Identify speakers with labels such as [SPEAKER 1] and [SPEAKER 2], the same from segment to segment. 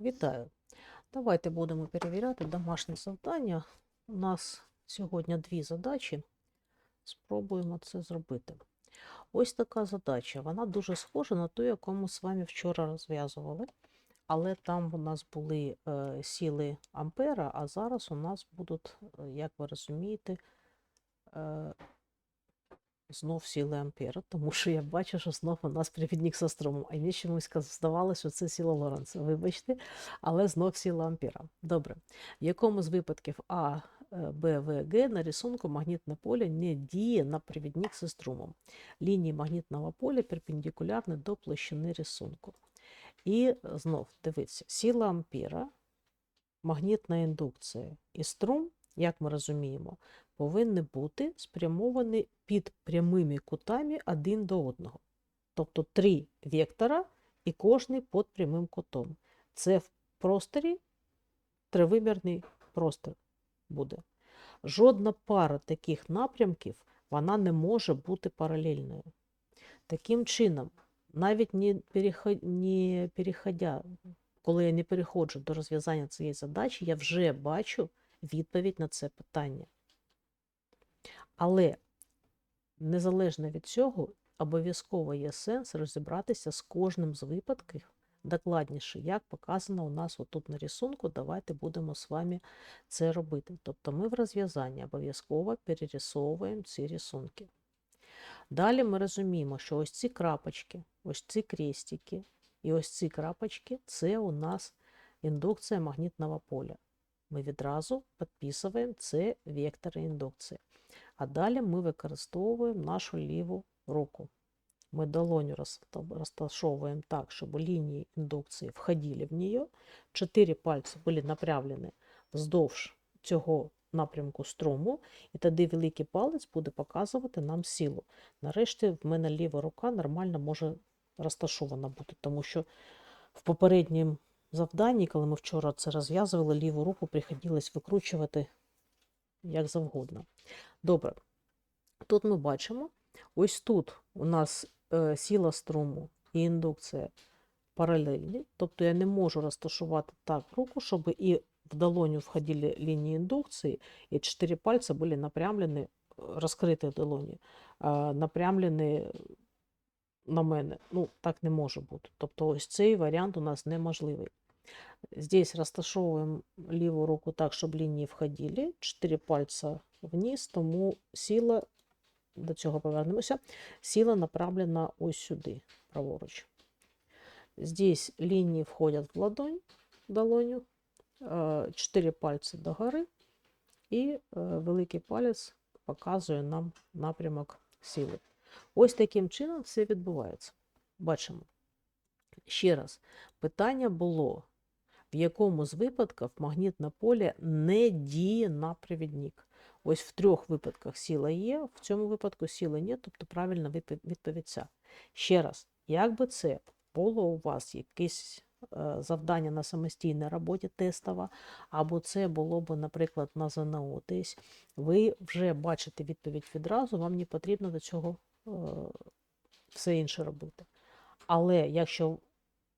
[SPEAKER 1] Вітаю! Давайте будемо перевіряти домашнє завдання. У нас сьогодні дві задачі. Спробуємо це зробити. Ось така задача. Вона дуже схожа на ту, яку ми з вами вчора розв'язували. Але там у нас були е, сіли Ампера, а зараз у нас будуть, е, як ви розумієте, е, знов сіли Ампера, тому що я бачу, що знов у нас привідник за струмом. А мені чомусь здавалося, що це сила Лоренца. Вибачте, але знов сила Ампера. Добре. В якому з випадків А, е, Б, В, Г на рисунку магнітне поле не діє на привідник зі струмом. Лінії магнітного поля перпендикулярні до площини рисунку. І знов дивіться, сила Ампера, магнітна індукція і струм, як ми розуміємо, повинні бути спрямовані під прямими кутами один до одного. Тобто три вектора і кожний під прямим кутом. Це в просторі тривимірний простір буде. Жодна пара таких напрямків вона не може бути паралельною. Таким чином, навіть не, не переходя, коли я не переходжу до розв'язання цієї задачі, я вже бачу відповідь на це питання. Але незалежно від цього, обов'язково є сенс розібратися з кожним з випадків докладніше, як показано у нас отут на рисунку. Давайте будемо з вами це робити. Тобто ми в розв'язанні обов'язково перерисовуємо ці рисунки. Далі ми розуміємо, що ось ці крапочки, ось ці крестики і ось ці крапочки це у нас індукція магнітного поля. Ми відразу підписуємо це вектори індукції. А далі ми використовуємо нашу ліву руку. Мы долонью раста- расташовываем так, чтобы линии индукции входили в нее. Чотири пальці були направлені вздовж цього напрямку струму, і тоді великий палець буде показувати нам силу. Нарешті в мене ліва рука нормально може розташована бути, тому що в попередньому завданні, коли ми вчора це розв'язували, ліву руку приходилось викручувати як завгодно. Добре. Тут ми бачимо, ось тут у нас е, сила струму і індукція паралельні, тобто я не можу розташувати так руку, щоб і в долоню входили лінії індукції, і чотири пальці були напрямлені, розкриті в долоні, е, напрямлені на мене. Ну, так не може бути. Тобто ось цей варіант у нас неможливий. Здесь розташовуємо ліву руку так, щоб лінії входили, чотири пальця вниз, тому сила, до цього повернемося, сила направлена ось сюди, праворуч. Здесь лінії входять в ладонь, долоню, е, чотири пальці догори, і е, великий палець показує нам напрямок сили. Ось таким чином все відбувається. Бачимо. Ще раз, питання було, в якому з випадків магнітне поле не діє на привідник. Ось в трьох випадках сила є, в цьому випадку сили ні, тобто правильна відпо- відповідь ця. Ще раз, як би це було у вас якесь е, завдання на самостійній роботі тестова, або це було б, наприклад, на ЗНО десь, ви вже бачите відповідь відразу, вам не потрібно до цього е, все інше робити. Але якщо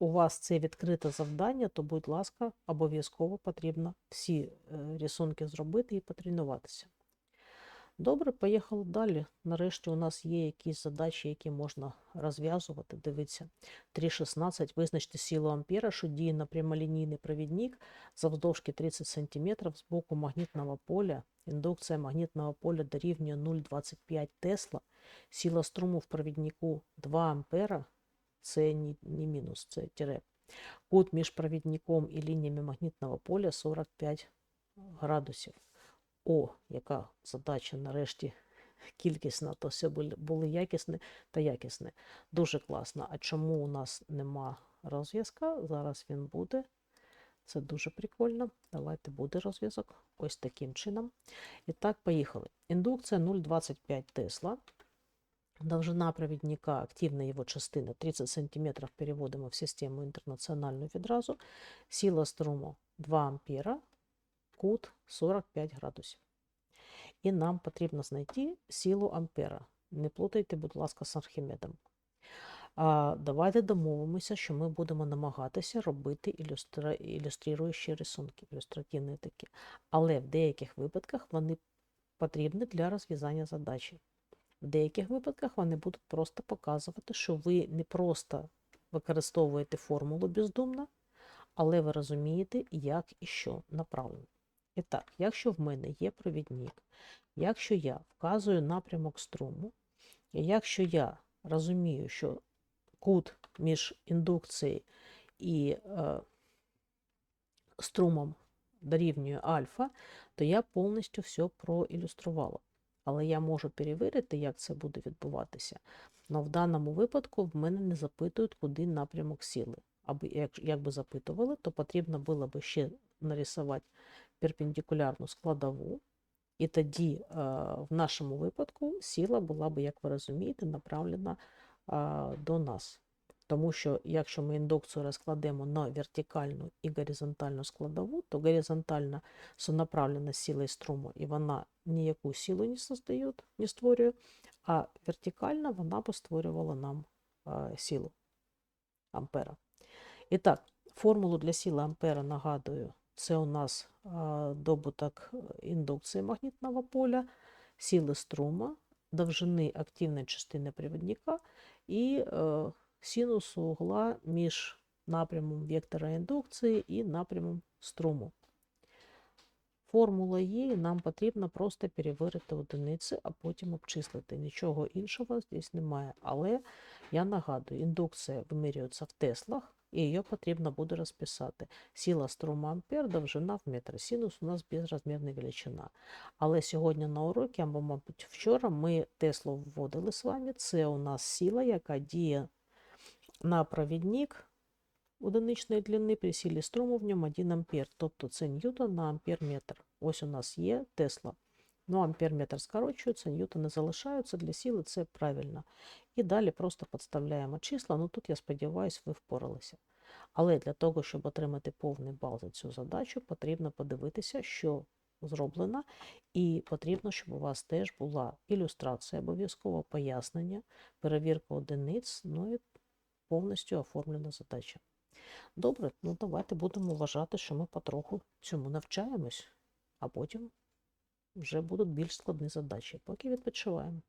[SPEAKER 1] у вас це відкрите завдання, то, будь ласка, обов'язково потрібно всі е, рисунки зробити і потренуватися. Добре, поїхали далі. Нарешті у нас є якісь задачі, які можна розв'язувати. Дивіться, 3.16. Визначте силу ампера, що діє на прямолінійний провідник завдовжки 30 см з боку магнітного поля. Індукція магнітного поля дорівнює 0,25 Тесла. Сила струму в провіднику 2 ампера. Це не, не мінус, це тире. Кут між провідником і лініями магнітного поля 45 градусів. О, яка задача нарешті кількісна, то все були, якісне та якісне. Дуже класно. А чому у нас нема розв'язка? Зараз він буде. Це дуже прикольно. Давайте буде розв'язок. Ось таким чином. І так, поїхали. Індукція 0,25 Тесла. Довжина провідника, активна його частина 30 см переводимо в систему інтернаціональну відразу. Сила струму 2 ампера, кут 45 градусів. І нам потрібно знайти силу ампера. Не плутайте, будь ласка, з Архімедом. А давайте домовимося, що ми будемо намагатися робити ілюстра... ілюструючі рисунки, ілюстративні такі. Але в деяких випадках вони потрібні для розв'язання задачі. В деяких випадках вони будуть просто показувати, що ви не просто використовуєте формулу бездумно, але ви розумієте, як і що направлено. І так, якщо в мене є провідник, якщо я вказую напрямок струму, і якщо я розумію, що кут між індукцією і е, струмом дорівнює альфа, то я повністю все проілюструвала. Але я можу перевірити, як це буде відбуватися. Але в даному випадку в мене не запитують, куди напрямок сили. Аби як, як би запитували, то потрібно було б ще нарисувати перпендикулярну складову. І тоді е, в нашому випадку сила була б, як ви розумієте, направлена е, до нас. Тому що якщо ми індукцію розкладемо на вертикальну і горизонтальну складову, то горизонтальна сонаправлена силою струму, і вона ніяку силу не создає, не створює, а вертикальна вона б створювала нам е, силу ампера. І так, формулу для сили ампера нагадую, це у нас е, добуток індукції магнітного поля, сили струма, довжини активної частини провідника і е, синусу угла між напрямом вектора індукції і напрямом струму. Формула є, і нам потрібно просто перевірити одиниці, а потім обчислити. Нічого іншого здесь немає. Але я нагадую, індукція вимірюється в теслах, і її потрібно буде розписати. Сила струма ампер, довжина в метр. Синус у нас безрозмірна величина. Але сьогодні на уроці, або, мабуть, вчора ми Теслу вводили з вами. Це у нас сила, яка діє на провідник одиничної длини при силі струму в ньому 1 ампер, тобто це ньютон на ампер метр. Ось у нас є Тесла. Ну, ампер метр скорочується, ньютони залишаються для сили, це правильно. І далі просто підставляємо числа. Ну тут, я сподіваюся, ви впоралися. Але для того, щоб отримати повний бал за цю задачу, потрібно подивитися, що зроблено, і потрібно, щоб у вас теж була ілюстрація, обов'язково пояснення, перевірка одиниць, ну і повністю оформлена задача. Добре, ну давайте будемо вважати, що ми потроху цьому навчаємось, а потім вже будуть більш складні задачі. Поки відпочиваємо.